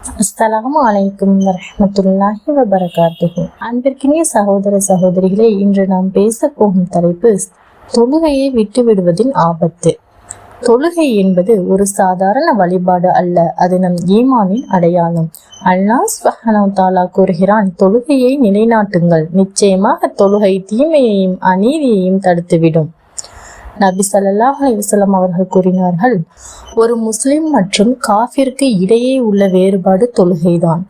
அஸ்லாம் அலைக்கும் வரமத்துல்லாஹி வபரகாத்துஹு. அன்பிற்கினிய சகோதர சகோதரிகளே இன்று நாம் பேச போகும் தலைப்பு தொழுகையை விட்டு விடுவதின் ஆபத்து. தொழுகை என்பது ஒரு சாதாரண வழிபாடு அல்ல அது நம் ஈமானின் அடையாளம். அல்லாஹ் சுப்ஹானஹு தாலா கூறுகிறான் தொழுகையை நிலைநாட்டுங்கள். நிச்சயமாக தொழுகை தீமையையும் அநீதியையும் தடுத்துவிடும். நபி சல்லாஹ் அலிவசலம் அவர்கள் கூறினார்கள் ஒரு முஸ்லிம் மற்றும் காஃபிற்கு இடையே உள்ள வேறுபாடு தொழுகைதான்.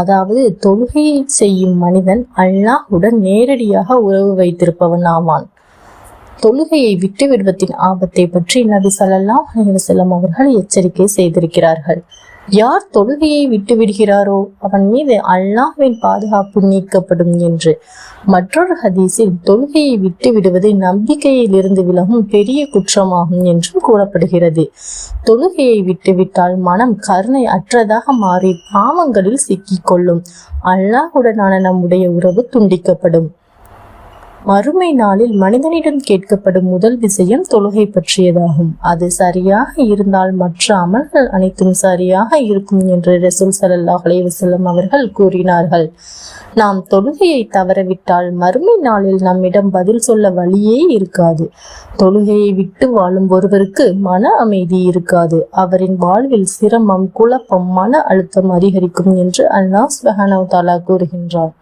அதாவது தொழுகையை செய்யும் மனிதன் அல்லாஹுடன் நேரடியாக உறவு வைத்திருப்பவன் ஆவான். தொழுகையை விட்டு விடுவதின் ஆபத்தை பற்றி நபி சல்லாஹ் அலைஹி அவர்கள் எச்சரிக்கை செய்திருக்கிறார்கள். யார் தொழுகையை விட்டு விடுகிறாரோ அவன் மீது அல்லாஹ்வின் பாதுகாப்பு நீக்கப்படும் என்று. மற்றொரு ஹதீஸில் தொழுகையை விட்டு விடுவது நம்பிக்கையில் இருந்து விலகும் பெரிய குற்றமாகும் என்றும் கூறப்படுகிறது. தொழுகையை விட்டுவிட்டால் மனம் கருணை அற்றதாக மாறி பாவங்களில் சிக்கிக்கொள்ளும் அல்லாஹுடனான நம்முடைய உறவு துண்டிக்கப்படும். மறுமை நாளில் மனிதனிடம் கேட்கப்படும் முதல் விஷயம் தொழுகை பற்றியதாகும். அது சரியாக இருந்தால் மற்ற அமல்கள் அனைத்தும் சரியாக இருக்கும் என்று ரசூல் ஸல்லல்லாஹு அலைவசல்லம் அவர்கள் கூறினார்கள். நாம் தொழுகையை தவறவிட்டால் மறுமை நாளில் நம்மிடம் பதில் சொல்ல வழியே இருக்காது. தொழுகையை விட்டு வாழும் ஒருவருக்கு மன அமைதி இருக்காது. அவரின் வாழ்வில் சிரமம் குழப்பம் மன அழுத்தம் அதிகரிக்கும் என்று அல்லாஹ் சுப்ஹானஹு தாலா கூறுகின்றார்.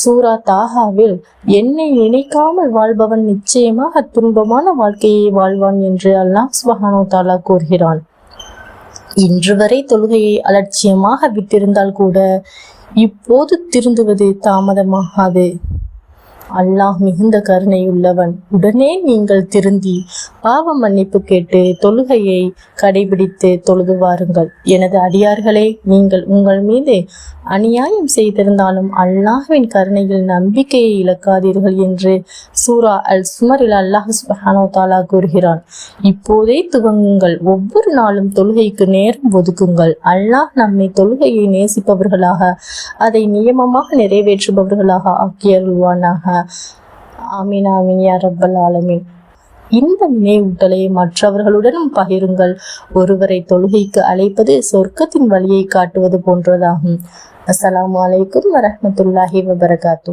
சூரா தாஹாவில் என்னை நினைக்காமல் வாழ்பவன் நிச்சயமாக துன்பமான வாழ்க்கையை வாழ்வான் என்று அல்லாஹ் சுபஹானோ தாலா கூறுகிறான். இன்று வரை தொழுகையை அலட்சியமாக விட்டிருந்தால் கூட இப்போது திருந்துவது தாமதமாகாது. அல்லாஹ் மிகுந்த கருணையுள்ளவன். உடனே நீங்கள் திருந்தி பாவ மன்னிப்பு கேட்டு தொழுகையை கடைபிடித்து தொழுது வாருங்கள். எனது அடியார்களே நீங்கள் உங்கள் மீது அநியாயம் செய்திருந்தாலும் அல்லாஹ்வின் கருணையில் நம்பிக்கையை இழக்காதீர்கள் என்று சூரா அல் சுமரில் அல்லாஹ் சுபஹானோ தாலா கூறுகிறான். இப்போதே துவங்குங்கள். ஒவ்வொரு நாளும் தொழுகைக்கு நேரம் ஒதுக்குங்கள். அல்லாஹ் நம்மை தொழுகையை நேசிப்பவர்களாக அதை நியமமாக நிறைவேற்றுபவர்களாக ஆக்கியருள்வானாக ஆமீன் ஆமீன் யா ரப்பல் ஆலமீன். இந்த நினைவூட்டலை மற்றவர்களுடனும் பகிருங்கள். ஒருவரை தொழுகைக்கு அழைப்பது சொர்க்கத்தின் வழியை காட்டுவது போன்றதாகும். அஸ்லாம் அலைக்கும் வரமத்துல்லாஹி வபரகாத்து